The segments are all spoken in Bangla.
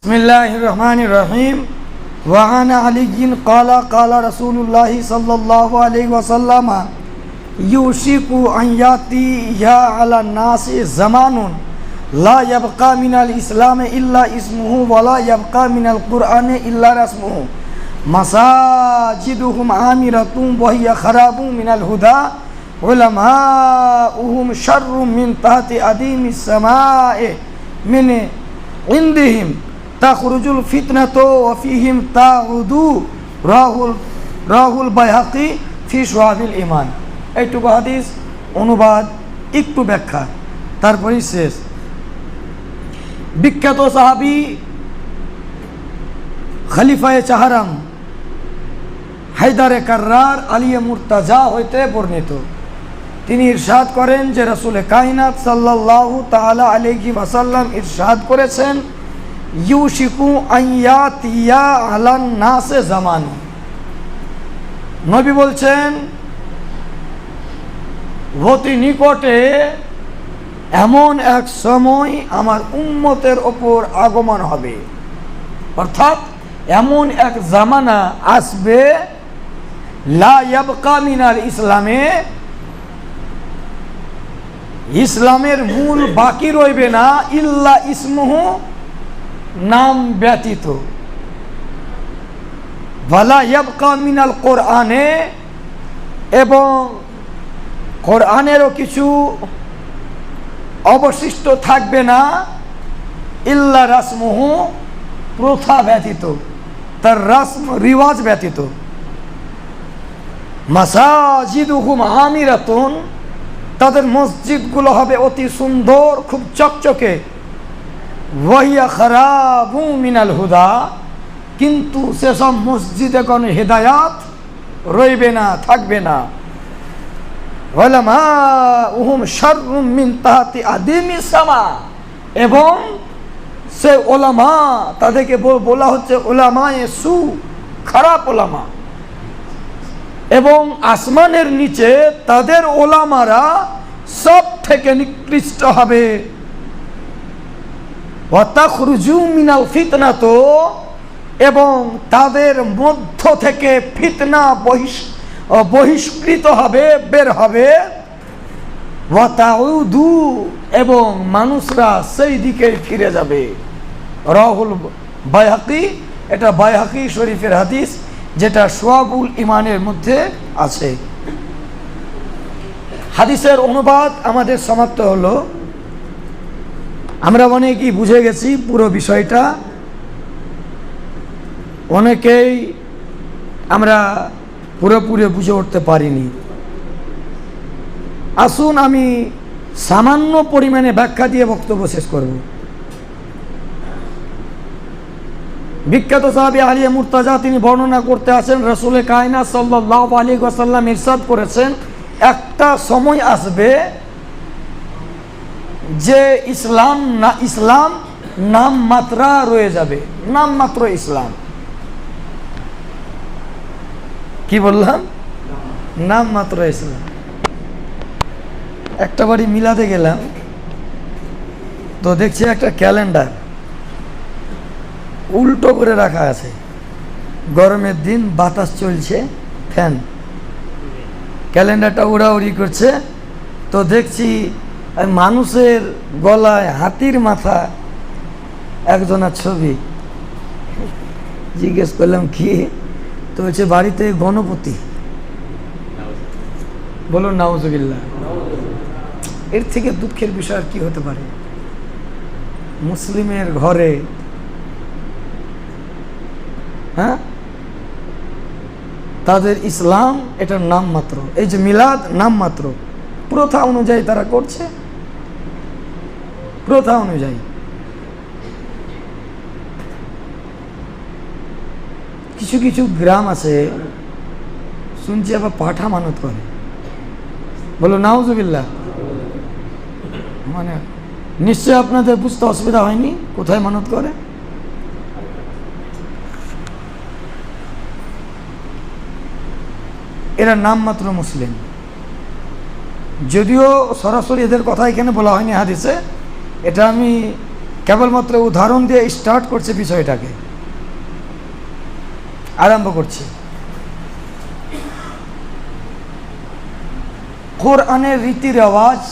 بسم الله الرحمن الرحيم. وعن علي قال قال رسول الله صلى الله عليه وسلم يوشك أن يأتي يا على الناس زمان لا يبقى من الإسلام إلا اسمه ولا يبقى من القرآن إلا رسمه. مساجدهم عامرة وهي خراب من الهدى. علماؤهم شر من تحت أديم السماء من عندهم. তাখরুজুল ফিতনাত ওয়াফিহিম তাউদু। রাহুল রাহুল বাইহাকি ফি সোহাবিল ইমান এইটুকু হাদিস, অনুবাদ, একটু ব্যাখ্যা, তারপরেই শেষ। বিখ্যাত সাহাবি খলিফায়ে চাহারাম হায়দারে কার্রার আলিয়ে মুর্তাজা হইতে বর্ণিত। তিনি ইরশাদ করেন যে রসুল কাহিনাত সাল্লাল্লাহু তাআলা আলাইহি ওয়াসাল্লাম ইরশাদ করেছেন ইউশিকু আইয়াতিয়া আলান নাসে জামান। নবী বলছেন, অতি নিকটে এমন এক সময় আমার উম্মতের ওপর আগমন হবে। অর্থাৎ এমন এক জামানা আসবে, লা ইয়াবকা মিনাল ইসলামে, ইসলামের মূল বাকি রইবে না, ইল্লা ইসমুহু নাম ব্যতীত। মিনাল কোরআনে এবং কোরআনেরও কিছু অবশিষ্ট থাকবে না, ইল্লা রাসমুহু প্রথা ব্যতীত, তার রাসম রিওয়াজ ব্যতীত। মাসাজিদুহুম আমিরাতুন, তাদের মসজিদগুলো হবে অতি সুন্দর, খুব চকচকে। ওয়াহিয়া খারাবু মিনাল হুদা, কিন্তু সেসব মসজিদে কোনো হেদায়াত রইবে না, থাকবে না। ওলামা এবং সে ওলামা, তাদেরকে বল- হচ্ছে ওলামায়ে সু, খারাপ ওলামা। এবং আসমানের নিচে তাদের ওলামারা সব থেকে নিকৃষ্ট হবে। মিনাল ফিতনা তো এবং তাদের মধ্য থেকে ফিতনা বহিষ বহিষ্কৃত হবে, বের হবে। ওয়াতাউদু, এবং মানুষরা সেই দিকে ফিরে যাবে। রাহুল বাইহাকি, এটা বাইহাকি শরীফের হাদিস, যেটা সোয়াবুল ইমানের মধ্যে আছে। হাদিসের অনুবাদ আমাদের সমাপ্ত হলো। আমরা অনেকেই বুঝে গেছি পুরো বিষয়টা। অনেকেই আমরা পুরোপুরি বুঝে উঠতে পারিনি। আসুন আমি সামান্য পরিমাণে ব্যাখ্যা দিয়ে বক্তব্য শেষ করব। বিখ্যাত সাহাবি আলিয়া মুর্তাজা, তিনি বর্ণনা করতে আসেন, রসুলের কায়না সাল্লাহ আলী ওয়াসাল্লাম ইরশাদ করেছেন, একটা সময় আসবে যে ইসলাম না ইসলাম, নাম মাত্রা রয়ে যাবে। নাম মাত্র ইসলাম। কি বললাম? নাম মাত্র ইসলাম। একটা বাড়ি মিলাতে গেলাম, তো দেখছি একটা ক্যালেন্ডার উল্টো করে রাখা আছে। গরমের দিন বাতাস চলছে, ফ্যান। ক্যালেন্ডারটা উড়াউড়ি করছে, তো দেখছি মানুষের গলায়, হাতির মাথা একজনের ছবি। জিজ্ঞেস করলাম, কি? তো হচ্ছে বাড়িতে গণপতি। বলুন নাউজুবিল্লা এর থেকে দুঃখের বিষয় আর কি হতে পারে? মুসলিমের ঘরে হ্যাঁ? তাদের ইসলাম এটার নাম মাত্র এই যে মিলাদ নাম মাত্র প্রথা অনুযায়ী তারা করছে। প্রথা অনুযায়ী। কিছু কিছু গ্রাম আছে, শুনছি আবার পাঠা মানত করে। বলো, নাউজুবিল্লাহ। মানে নিশ্চয় আপনাদের বুঝতে অসুবিধা হয়নি? কোথায় মানত করে? এরা নামমাত্র মুসলিম। যদিও সরাসরি এদের কথা এখানে বলা হয়নি হাদিসে এটা আমি কেবলমাত্র উদাহরণ দিয়ে স্টার্ট করছে বিষয়টাকে। আরম্ভ করছি। কোরআনের রীতি রেওয়াজ,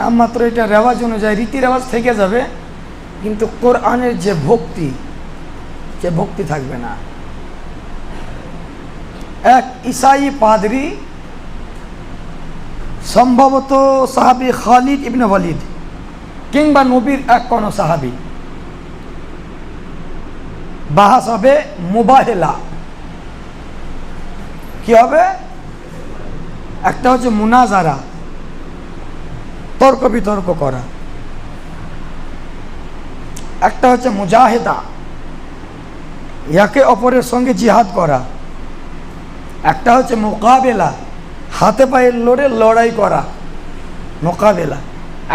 নামমাত্র এটা রেওয়াজ অনুযায়ী রীতি রেওয়াজ থেকে যাবে, কিন্তু কোরআনের যে ভক্তি, সে ভক্তি থাকবে না। এক ইসাই পাদরি সম্ভবত সাহাবি খালিদ ইবনে ওয়ালিদ কিংবা নবীর এক কোন সাহাবি। বাহাস হবে মুবাহেলা। কি হবে? একটা হচ্ছে মুনাজারা, তর্ক বিতর্ক করা। একটা হচ্ছে মুজাহেদা, একে অপরের সঙ্গে জিহাদ করা। একটা হচ্ছে মোকাবেলা। হাতে পায়ে লড়ে লড়াই করা, মোকাবেলা।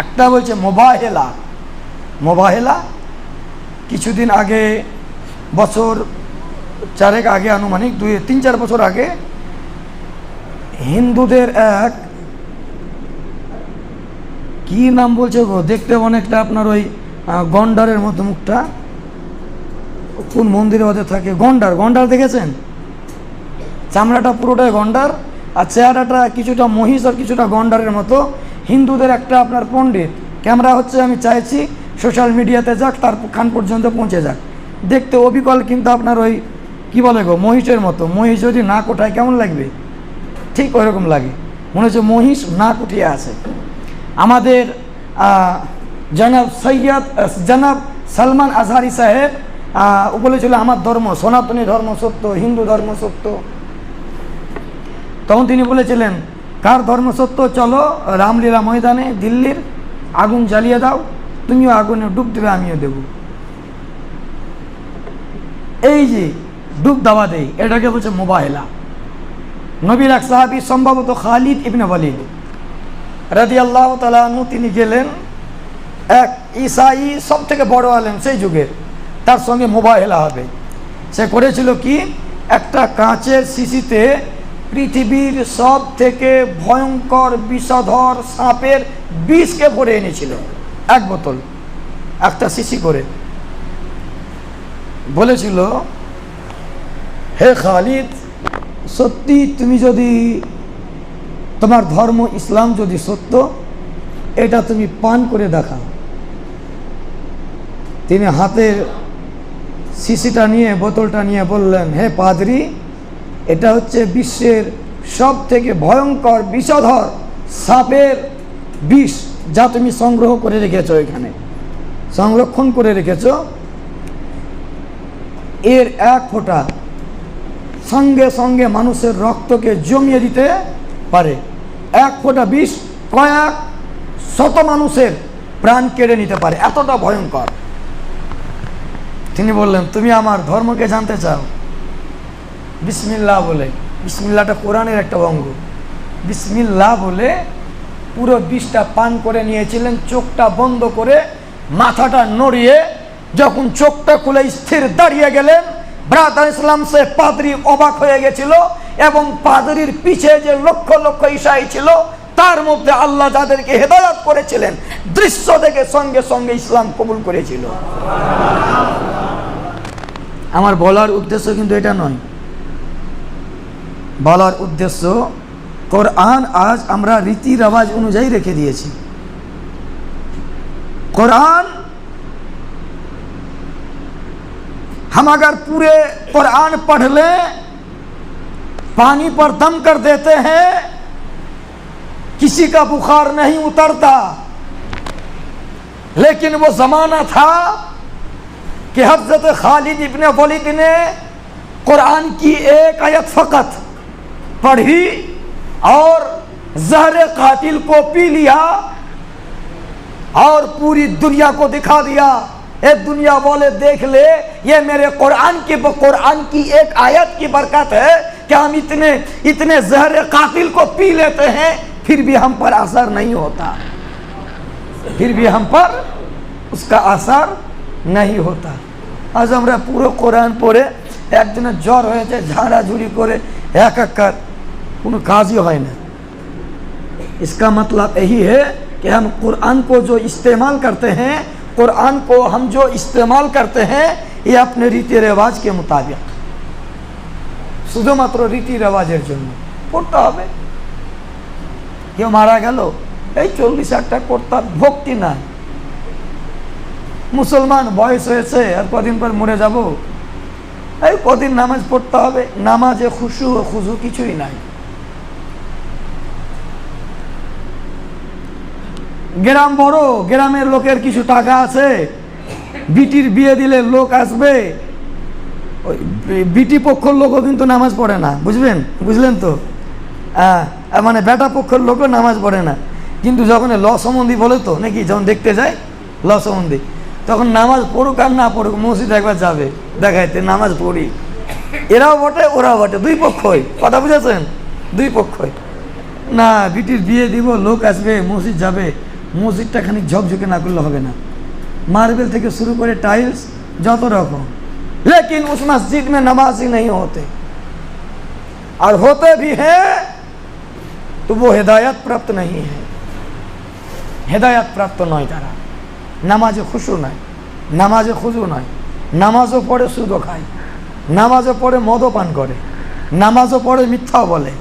একটা বলছে, মোবাহেলা। মোবাহেলা, কিছুদিন আগে, বছর চারেক আগে আনুমানিক, দুই, তিন, চার বছর আগে, হিন্দুদের এক, কি নাম বলছে গো? দেখতে অনেকটা আপনার ওই গন্ডারের মতো মুখটা। কোন মন্দিরে ওদের থাকে? গন্ডার। গন্ডার দেখেছেন? চামড়াটা পুরোটাই গন্ডার। আর চেহারাটা কিছুটা মহিষ আর কিছুটা গন্ডারের মতো। হিন্দুদের একটা আপনার পণ্ডিত। ক্যামেরা হচ্ছে আমি চাইছি সোশ্যাল মিডিয়াতে যাক, তার খান পর্যন্ত পৌঁছে যাক। দেখতে অবিকল কিন্তু আপনার ওই, কী বলে গো, মহিষের মতো। মহিষ যদি না কোঠায় কেমন লাগবে? ঠিক ওইরকম লাগে। মনে হচ্ছে মহিষ না কুঠিয়ে আছে। আমাদের জনাব সৈয়দ জনাব সালমান আজহারি সাহেব বলেছিল আমার ধর্ম, সনাতনী ধর্ম সত্য, হিন্দু ধর্ম সত্য। তখন তিনি বলেছিলেন, কার ধর্ম সত্য? চলো রামলীলা ময়দানে, দিল্লির আগুন জ্বালিয়ে দাও, তুমিও আগুনে ডুব দেবে আমিও দেব। এই যে ডুব দাওয়া দেই এটাকে বলছে মোবাইলা নবীর এক সাহাবি সম্ভবত খালিদ ইবনে ওয়ালিদ রাজি আল্লাহ তালু তিনি গেলেন এক ইসাই সব থেকে বড় আলেন সেই যুগের তার সঙ্গে মোবাইলা হবে। সে করেছিল কি? একটা কাঁচের শিশিতে পৃথিবীর সব থেকে ভয়ঙ্কর বিষধর সাপের বিষকে ভরে এনেছিল। এক বোতল, একটা শিশি করে। বলেছিল, হে খালিদ, সত্যি তুমি যদি, তোমার ধর্ম ইসলাম যদি সত্য, এটা তুমি পান করে দেখাও। তিনি হাতের শিশিটা নিয়ে, বোতলটা নিয়ে বললেন, হে পাদরি এটা হচ্ছে বিশ্বের সব থেকে ভয়ঙ্কর, বিষধর সাপের বিষ যা তুমি সংগ্রহ করে রেখেছ এখানে। সংরক্ষণ করে রেখেছ। এর এক ফোঁটা সঙ্গে সঙ্গে মানুষের রক্তকে জমিয়ে দিতে পারে। এক ফোঁটা বিষ কয়েক শত মানুষের প্রাণ কেড়ে নিতে পারে। এতটা ভয়ঙ্কর। তিনি বললেন, তুমি আমার ধর্মকে জানতে চাও? বিসমিল্লাহ বলে। বিসমিল্লাটা কোরআনের একটা অঙ্গ। বিসমিল্লাহ বলে পুরো বিষটা পান করে নিয়েছিলেন, চোখটা বন্ধ করে মাথাটা নড়িয়ে যখন চোখটা খুলে স্থির দাঁড়িয়ে গেলেন, ব্রাদার ইসলাম সে পাদরি অবাক হয়ে গেছিল এবং পাদরির পিছে যে লক্ষ লক্ষ ঈশাই ছিল, তার মধ্যে আল্লাহ যাদেরকে হেদায়ত করেছিলেন, দৃশ্য দেখে সঙ্গে সঙ্গে ইসলাম কবুল করেছিল। আমার বলার উদ্দেশ্য কিন্তু এটা নয়। বলার উদ্দেশ্য কোরআন আজ আমরা রীতি রেওয়াজ অনুযায়ী রেখে দিয়েছি कुरान हम अगर पूरे कुरान पढ़ लें पानी पर दम कर देते हैं किसी का बुखार नहीं उतरता लेकिन वो ज़माना था कि हजरत खालिद इब्ने वलीद ने कुरान की एक आयत फ़कत पढ़ी और जहर कातिल को पी लिया और पूरी दुनिया को दिखा दिया ए दुनिया वाले देख ले ये मेरे कुरान की कुरान की एक आयत की बरकत है कि हम इतने इतने जहर कातिल को पी लेते हैं फिर भी हम पर असर नहीं होता फिर भी हम पर उसका असर नहीं होता আজ আমরা পুরো কোরআন পড়ে একদিনের জ্বর হয়েছে ঝাড়াঝুড়ি করে এক এক কোনো কাজই হয় না इसका मतलब यही है कि कि हम कुरान को जो इस्तेमाल करते हैं कुरान को हम जो इस्तेमाल करते हैं ये अपने रीति রেওয়াজ के मुताबिक শুধুমাত্র রীতি রেওয়াজের জন্য পড়তে হবে কেউ মারা গেল এই চল্লিশ একটা করতাম ভক্তি নাই মুসলমান বয়স হয়েছে আর কদিন পর মরে যাব এই কদিন নামাজ পড়তে হবে নামাজে খুশু ও খুশু কিছুই নাই গ্রাম বড়, গ্রামের লোকের কিছু টাকা আছে। বিটির বিয়ে দিলে লোক আসবে। বিটি পক্ষর লোকও কিন্তু নামাজ পড়ে না, বুঝলেন? বুঝলেন তো? হ্যাঁ মানে বেটা পক্ষের লোকও নামাজ পড়ে না। কিন্তু যখন ল সম্বন্ধী বলে তো, নাকি যখন দেখতে যায় ল সম্বন্ধী, তখন নামাজ পড়ুক আর না পড়ুক, মসজিদ একবার যাবে, দেখাইতে, নামাজ পড়ি। এরাও বটে, ওরাও বটে, দুই পক্ষই, কথা বুঝেছেন? দুই পক্ষই। না, বিটির বিয়ে দিব, লোক আসবে, মসজিদ যাবে। মসজিদটা খানিক ঝকঝকে না করলে হবে না मार्बल থেকে शुरू করে टाइल्स যত रकम लेकिन उस मस्जिद में नमाज ही नहीं होते और होते भी हैं तो वो हिदायत प्राप्त नहीं है হেদায়াত প্রাপ্ত নয় তারা নামাজে খুশু নয় নামাজে খুশু নয় নামাজও পড়ে সুদও খায় নামাজও পড়ে মদও পান করে নামাজও পড়ে মিথ্যাও বলে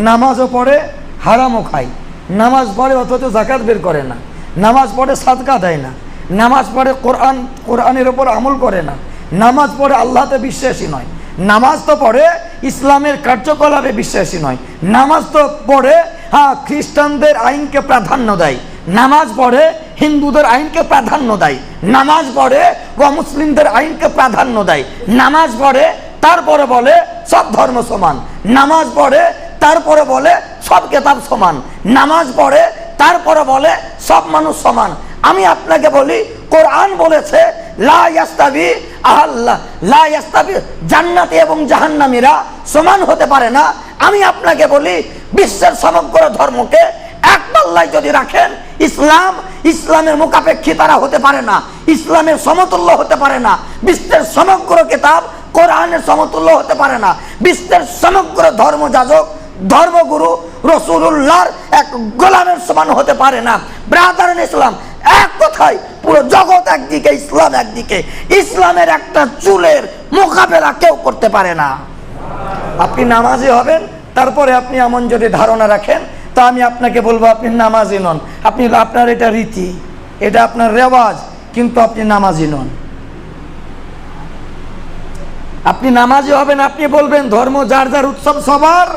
নামাজও পড়ে হারামও খায় নামাজ পড়ে অথচ জাকাত বের করে না। নামাজ পড়ে সাদকা দেয় না। নামাজ পড়ে কোরআন, কোরআনের ওপর আমল করে না। নামাজ পড়ে আল্লাহতে বিশ্বাসী নয়। নামাজ তো পড়ে ইসলামের কার্যকলাপে বিশ্বাসী নয়। নামাজ তো পড়ে হ্যাঁ খ্রিস্টানদের আইনকে প্রাধান্য দেয়। নামাজ পড়ে হিন্দুদের আইনকে প্রাধান্য দেয়। নামাজ পড়ে মুসলিমদের আইনকে প্রাধান্য দেয়। নামাজ পড়ে, তারপরে বলে সব ধর্ম সমান। নামাজ পড়ে, তারপরে বলে সব কেতাব সমান, নামাজ পড়ে তারপরে বলে, সব মানুষ সমান। আমি আপনাকে বলি, কোরআন বলেছে জান্নাতি এবং জাহান্নামীরা সমান হতে পারে না। আমি আপনাকে বলি, বিশ্বের সমগ্র ধর্মকে এক পাল্লায় যদি রাখেন, ইসলাম, ইসলামের মুখাপেক্ষী তারা হতে পারে না, ইসলামের সমতুল্য হতে পারে না, বিশ্বের সমগ্র কিতাব কোরআনের সমতুল্য হতে পারে না, বিশ্বের সমগ্র ধর্মযাজক ধর্মগুরু রসুল্লাহর এক গোলামের সমান হতে পারে না। ব্রাদার ইসলাম এক কথায় পুরো জগৎ একদিকে, ইসলাম একদিকে। ইসলামের একটা চুলের মোকাবেলা কেউ করতে পারে না। আপনি নামাজি হবেন, তারপরে আপনি এমন যদি ধারণা রাখেন, তা আমি আপনাকে বলব, আপনি নামাজি নন। আপনি আপনার এটা রীতি, এটা আপনার রেওয়াজ, কিন্তু আপনি নামাজি নন। আপনি নামাজি হবেন, আপনি বলবেন, ধর্ম যার যার উৎসব সবার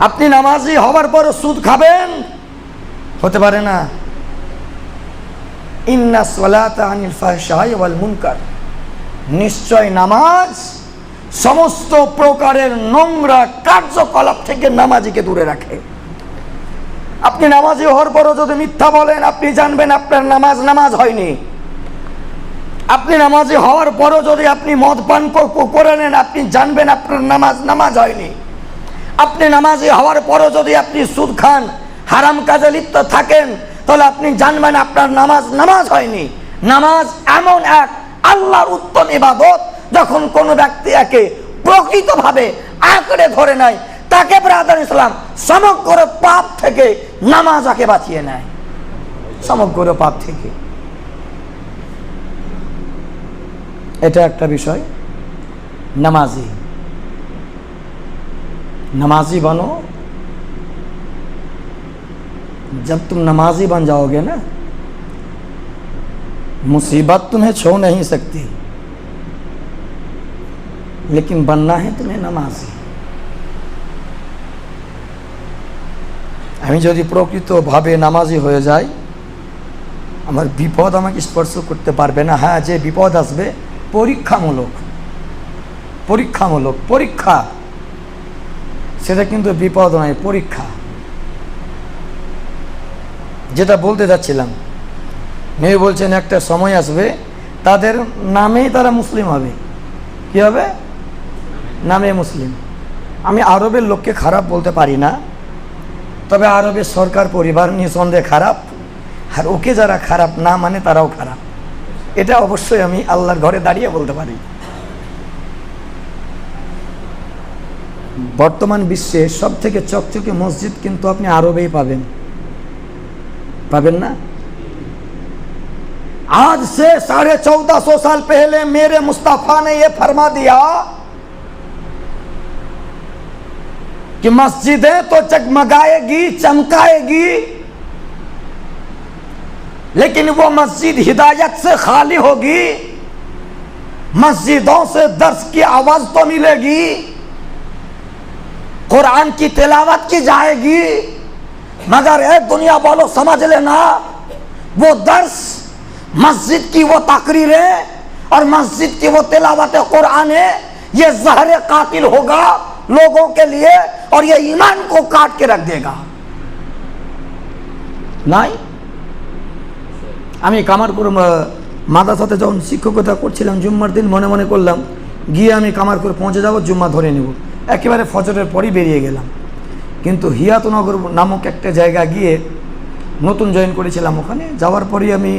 আপনি নামাজি হবার পর সুদ খাবেন? হতে পারে না। ইন্না আনিল ওয়াল মুনকার। নিশ্চয় নামাজ সমস্ত প্রকারের নোংরা কার্যকলাপ থেকে নামাজিকে দূরে রাখে। আপনি নামাজি হওয়ার পরও যদি মিথ্যা বলেন, আপনি জানবেন আপনার নামাজ নামাজ হয়নি। আপনি নামাজি হওয়ার পরও যদি আপনি মদ পান করে নেন, আপনি জানবেন আপনার নামাজ নামাজ হয়নি। আপনি নামাজি হওয়ার পরও যদি আপনি সুদ খান, হারাম কাজে লিপ্ত থাকেন, তাহলে আপনি জানবেন আপনার নামাজ নামাজ হয়নি। নামাজ এমন এক আল্লাহর উত্তম ইবাদত, যখন কোনো ব্যক্তি একে প্রকৃতভাবে আঁকড়ে ধরে নেয়, তাকে ব্রাদার ইসলাম সমগ্র পাপ থেকে নামাজ আকে বাঁচিয়ে নেয়। সমগ্র পাপ থেকে। এটা একটা বিষয়, নামাজি। नमाजी बनो जब तुम नमाजी बन जाओगे ना मुसीबत तुम्हें छो नहीं सकती लेकिन बनना है तुम्हें नमाजी আমি যদি প্রকৃতভাবে নামাজি হয়ে যাই আমার বিপদ আমাকে স্পর্শ করতে পারবে না হ্যাঁ যে বিপদ আসবে পরীক্ষামূলক পরীক্ষামূলক পরীক্ষা সেটা কিন্তু বিপদ নয়, পরীক্ষা। যেটা বলতে যাচ্ছিলাম, মেয়ে বলছেন, একটা সময় আসবে, তাদের নামেই তারা মুসলিম হবে। কি হবে? নামে মুসলিম। আমি আরবের লোককে খারাপ বলতে পারি না, তবে আরবের সরকার পরিবার নিঃসন্দেহে খারাপ, আর ওকে যারা খারাপ না মানে তারাও খারাপ। এটা অবশ্যই আমি আল্লাহর ঘরে দাঁড়িয়ে বলতে পারি। বর্তমান বিশ্বে সব থেকে চকচকে মসজিদ কিন্তু আপনি আরবেই পাবেন পাবেন না आज से साढ़े चौदह सौ साल पहले मेरे मुस्तफ़ा ने यह फरमा दिया कि मस्जिदें तो जगमगाएगी चमकाएगी लेकिन वो मस्जिद हिदायत से खाली होगी मस्जिदों से दर्श की आवाज तो मिलेगी कुरान की तिलावत की जाएगी मगर एक दुनिया बोलो समझ लेना वो दर्श मस्जिद की वो तकरीरें और मस्जिद की वो तिलावत कुरान है ये जहर कातिल होगा लोगों के लिए और ये ईमान को काट के रख देगा নাই আমি কামারপুর আহ, মাদ্রাসাতে যখন শিক্ষকতা করছিলাম জুম্মার দিন মনে মনে করলাম গিয়ে আমি কামারপুর পৌঁছে যাব জুম্মা ধরে নেব একেবারে ফজরের পরই বেরিয়ে গেলাম। কিন্তু হিয়াতনগর নামক একটা জায়গা গিয়ে নতুন জয়েন করেছিলাম ওখানে। যাওয়ার পরই আমি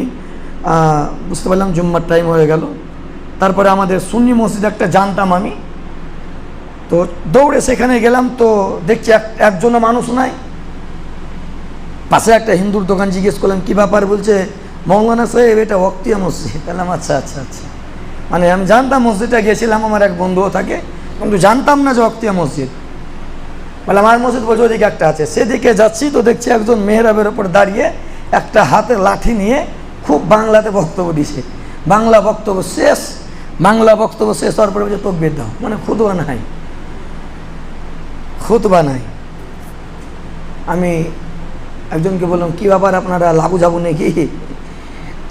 বুঝতে পারলাম জুম্মার টাইম হয়ে গেল। তারপরে আমাদের সুন্নি মসজিদ একটা জানতাম আমি। তো দৌড়ে সেখানে গেলাম তো দেখছি এক, একজনও মানুষ নাই। পাশে একটা হিন্দুর দোকান জিজ্ঞেস করলাম, কী ব্যাপার? বলছে, মৌলানা সাহেব, এটা অক্তিয়া মসজিদ। বললাম আচ্ছা আচ্ছা আচ্ছা। মানে আমি জানতাম মসজিদটা গিয়েছিলাম আমার এক বন্ধুও থাকে। কিন্তু জানতাম না যে অক্তিয়া মসজিদ। বলে, আমার মসজিদ বলছে, ওদিকে একটা আছে। সেদিকে যাচ্ছি, তো দেখছি একজন মেহরাবের ওপর দাঁড়িয়ে একটা হাতে লাঠি নিয়ে খুব বাংলাতে বক্তব্য দিছে। বাংলা বক্তব্য শেষ, বাংলা বক্তব্য শেষ হওয়ার পরে বলছে, তকবির দাও। মানে খুদবা নাই। খুতবা নাই। আমি একজনকে বললাম, কী ব্যাপার আপনারা লাবু যাব নাকি?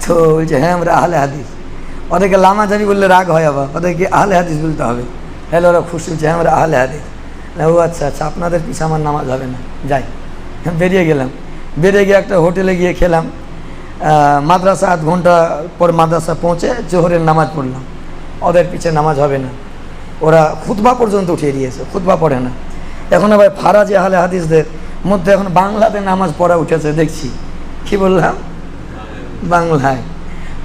তো বলছে হ্যাঁ আমরা আহলে হাদিস। ওদেরকে লামা জানি বললে রাগ হয় আবার, ওদেরকে আহলে হাদিস বলতে হবে। হ্যালো ওরা খুশি হ্যাঁ আমরা আহলে হাদিস। ও আচ্ছা আচ্ছা আপনাদের পিছনে আমার নামাজ হবে না। যাই, বেরিয়ে গেলাম। বেরিয়ে গিয়ে একটা হোটেলে গিয়ে খেলাম। মাদ্রাসা আধ ঘণ্টা পর মাদ্রাসা পৌঁছে জোহরের নামাজ পড়লাম। ওদের পিছে নামাজ হবে না। ওরা খুতবা পর্যন্ত উঠিয়ে দিয়েছে, খুতবা পড়ে না। এখন আবার ফারাজি আহলে হাদিসদের মধ্যে এখন বাংলাতে নামাজ পড়া উঠেছে, দেখছি। কি বললাম? বাংলায়।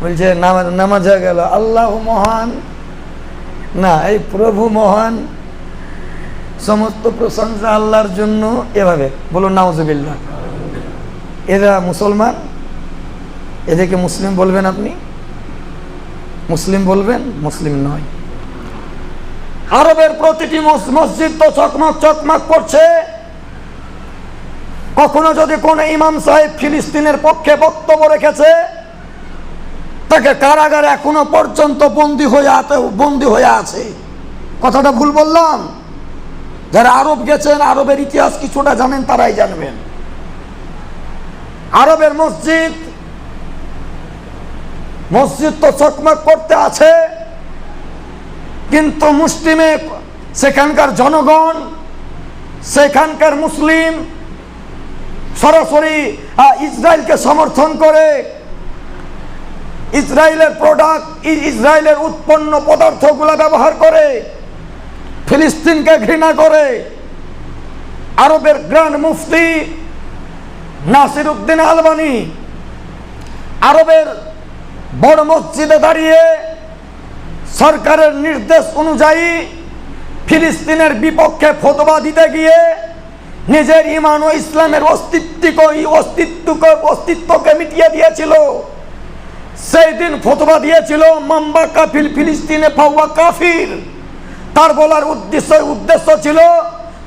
বলছে, নামাজ নামাজ হয়ে গেল। আল্লাহ মহান না, এই প্রভু মহান সমস্ত প্রশংসা আল্লাহর জন্য এভাবে, বলুন, নাউজুবিল্লাহ। এরা মুসলমান? এদেরকে মুসলিম বলবেন আপনি? মুসলিম বলবেন, মুসলিম নয়। আরবের প্রতিটি মসজিদ তো চকমক চকমক করছে। কখনো যদি কোন ইমাম সাহেব ফিলিস্তিনের পক্ষে বক্তব্য রেখেছে তাকে কারাগারে এখনও পর্যন্ত বন্দি হয়ে বন্দি হয়ে আছে। কথাটা ভুল বললাম? যারা আরব গেছেন, আরবের ইতিহাস কিছুটা জানেন, তারাই জানবেন। আরবের মসজিদ মসজিদ তো চকমক করতে আছে, কিন্তু মুসলিমে সেখানকার জনগণ, সেখানকার মুসলিম সরাসরি ইসরায়েলকে সমর্থন করে ইসরায়েলের প্রোডাক্ট ইসরায়েলের উৎপন্ন পদার্থগুলো ব্যবহার করে, ফিলিস্তিনকে ঘৃণা করে, আরবের গ্র্যান্ড মুফতি নাসির উদ্দিন আলবানি আরবের বড় মসজিদে দাঁড়িয়ে সরকারের নির্দেশ অনুযায়ী ফিলিস্তিনের বিপক্ষে ফতোয়া দিতে গিয়ে নিজের ইমান ও ইসলামের অস্তিত্বকে অস্তিত্বকে অস্তিত্বকে মিটিয়ে দিয়েছিল। সেই দিন ফতোয়া দিয়েছিল, মাম্বা কাফিল ফিলিস্তিনে, ফাওয়া কাফির তার বলার উদ্দেশ্য উদ্দেশ্য ছিল,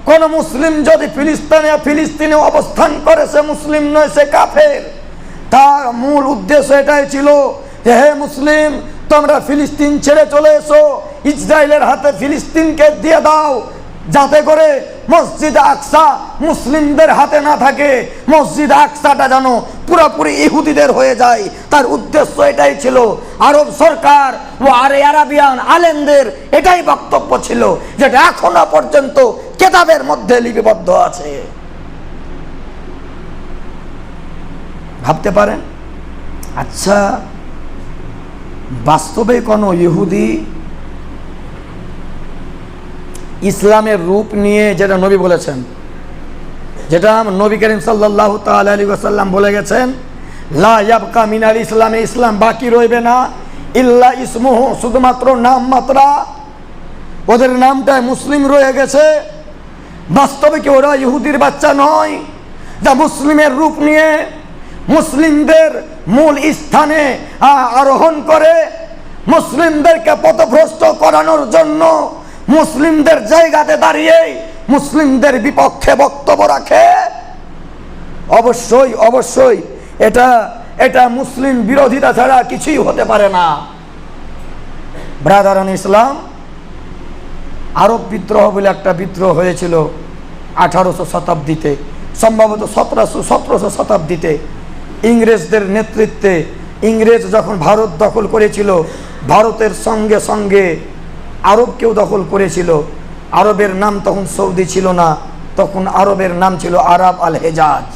কোন মুসলিম যদি ফিলিস্তিনে ফিলিস্তিনে অবস্থান করে, সে মুসলিম নয়, সে কাফের। তার মূল উদ্দেশ্য এটাই ছিল যে, হে মুসলিম, তোমরা ফিলিস্তিন ছেড়ে চলে এসো, ইসরায়েলের হাতে ফিলিস্তিনকে দিয়ে দাও, যাতে করে মসজিদ আকসা মুসলিমদের হাতে না থাকে। মসজিদ আকসাটা যেন পুরোপুরি ইহুদিদের হয়ে যায়। তার উদ্দেশ্য এটাই ছিল, আরব সরকার ও আরে আরাবিয়ান আলেমদের এটাই বক্তব্য ছিল, যেটা এখনও পর্যন্ত কেতাবের মধ্যে লিপিবদ্ধ আছে। ভাবতে পারেন? আচ্ছা বাস্তবে কোনো ইহুদি ইসলামের রূপ নিয়ে যেটা নবী বলেছেন, যেটা নবী করিম সাল্লাহ তাল আলী আসাল্লাম বলে গেছেন, লা ইয়াবকা মিনাল ইসলামে ইসলাম বাকি রইবে না, ইল্লা ইসমুহ শুধুমাত্র নাম মাত্রা ওদের নামটায় মুসলিম রয়ে গেছে। বাস্তবে কি ওরা ইহুদির বাচ্চা নয়? যা মুসলিমের রূপ নিয়ে মুসলিমদের মূল স্থানে আরোহণ করে, মুসলিমদেরকে পথভ্রষ্ট করানোর জন্য মুসলিমদের জায়গাতে দাঁড়িয়ে মুসলিমদের বিপক্ষে বক্তব্য রাখে। অবশ্যই অবশ্যই, এটা এটা মুসলিম বিরোধিতা ছাড়া কিছুই হতে পারে না। ব্রাদারান ইসলাম, আরব বিদ্রোহ বলে একটা বিদ্রোহ হয়েছিল আঠারোশো শতাব্দীতে, সম্ভবত সতেরোশো সতেরোশো শতাব্দীতে। ইংরেজদের নেতৃত্বে, ইংরেজ যখন ভারত দখল করেছিল, ভারতের সঙ্গে সঙ্গে আরবকেও দখল করেছিল। আরবের নাম তখন সৌদি ছিল না, তখন আরবের নাম ছিল আরব আল হেজাজ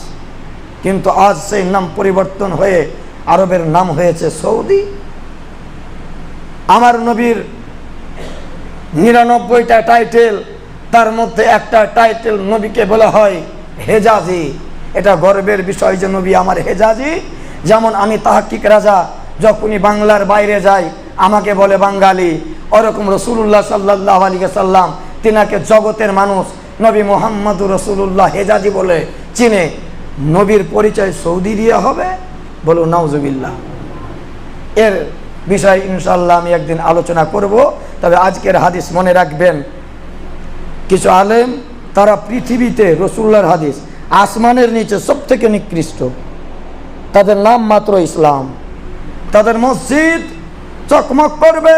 কিন্তু আজ সেই নাম পরিবর্তন হয়ে আরবের নাম হয়েছে সৌদি। আমার নবীর নিরানব্বইটা টাইটেল, তার মধ্যে একটা টাইটেল নবীকে বলা হয় হেজাজি। এটা গর্বের বিষয় যে নবী আমার হেজাজি। যেমন আমি তাহাকিক রাজা, যখনই বাংলার বাইরে যাই, আমাকে বলে বাঙালি। ওরকম রসুল্লাহ সাল্লাহ আলী সাল্লাম তিনাকে জগতের মানুষ নবী মোহাম্মদুর রসুল্লাহ হেজাজি বলে চিনে। নবীর পরিচয় সৌদি দিয়ে হবে? বলুন, নাউজুবিল্লাহ। এর বিষয় ইনশাল্লাহ আমি একদিন আলোচনা করব। তবে আজকের হাদিস মনে রাখবেন, কিছু আলেম তারা পৃথিবীতে রসুল্লার হাদিস আসমানের নিচে সব থেকে নিকৃষ্ট। তাদের নাম মাত্র ইসলাম। তাদের মসজিদ চকমক করবে।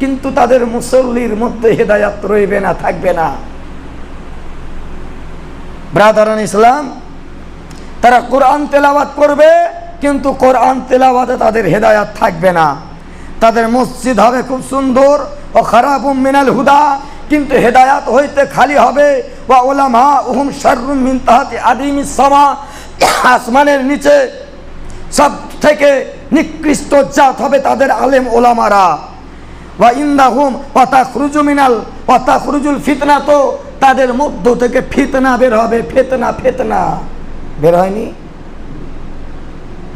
কিন্তু তাদের মুসল্লির মধ্যে হেদায়াত রইবে না, থাকবে না। ব্রাদারান ইসলাম তারা কোরআন তেলাওয়াত করবে, কিন্তু কোরআন তেলাওয়াতে তাদের হেদায়াত থাকবে না। তাদের মসজিদ হবে খুব সুন্দর, ও খারাপ মিনাল হুদা, কিন্তু হেদায়াত হইতে খালি হবে, ওয়া ওলামা উহুম শাররুম মিন তাহাতি আদিমিস সামা, আসমানের নিচে। সব থেকে নিকৃষ্ট জাত হবে তাদের আলেম ওলামারা। ওয়া ইন্দাহুম, ওয়া তাখরুজু মিনাল, ওয়া তাখরুজুল ফিতনা তো তাদের মধ্য থেকে ফিতনা বের হবে, ফেতনা, ফিতনা। বের হয়নি?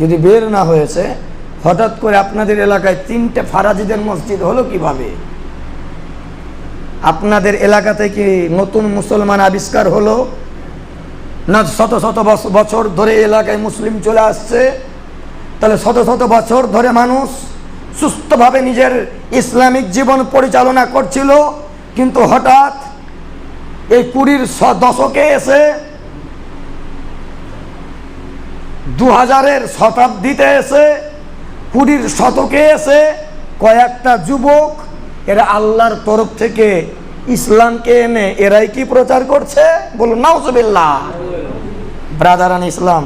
যদি বের না হয়েছে, হঠাৎ করে আপনাদের এলাকায় তিনটে ফারাজিদের মসজিদ হলো কীভাবে? আপনাদের এলাকাতে কি নতুন মুসলমান আবিষ্কার হলো? না শত শত বছ- বছর ধরে এলাকায় মুসলিম চলে আসছে? তাহলে শত শত বছর ধরে মানুষ সুস্থভাবে নিজের ইসলামিক জীবন পরিচালনা করছিল, কিন্তু হঠাৎ এই কুড়ির দশকে এসে দু হাজারের শতাব্দীতে এসে, কুড়ির শতকে এসে কয়েকটা যুবক এরা আল্লাহর তরফ থেকে ইসলামকে এনে এরাই কি প্রচার করছে? বলুন, নাউজুবিল্লাহ। ব্রাদারান ইসলাম,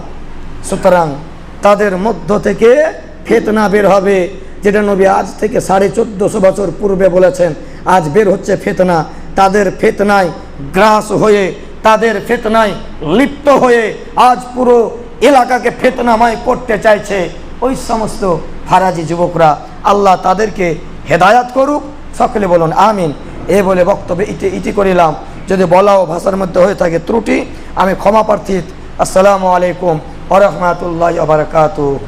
সুতরাং তাদের মধ্য থেকে ফেতনা বের হবে। যেটা নবী আজ থেকে সাড়ে চোদ্দশো বছর পূর্বে বলেছেন, আজ বের হচ্ছে ফেতনা। তাদের ফেতনায় গ্রাস হয়ে, তাদের ফেতনায় লিপ্ত হয়ে আজ পুরো এলাকাকে ফেতনাময় করতে চাইছে ওই সমস্ত ফারাজি যুবকরা। আল্লাহ তাদেরকে হেদায়াত করুক। সকলে বলুন, আমিন। এ বলে বক্তব্য ইতি ইতি করিলাম। যদি বলা ও ভাষার মধ্যে হয়ে থাকে ত্রুটি, আমি ক্ষমা প্রার্থী। আসসালামু আলাইকুম ওরহমাতুল্লাহ বারকাতু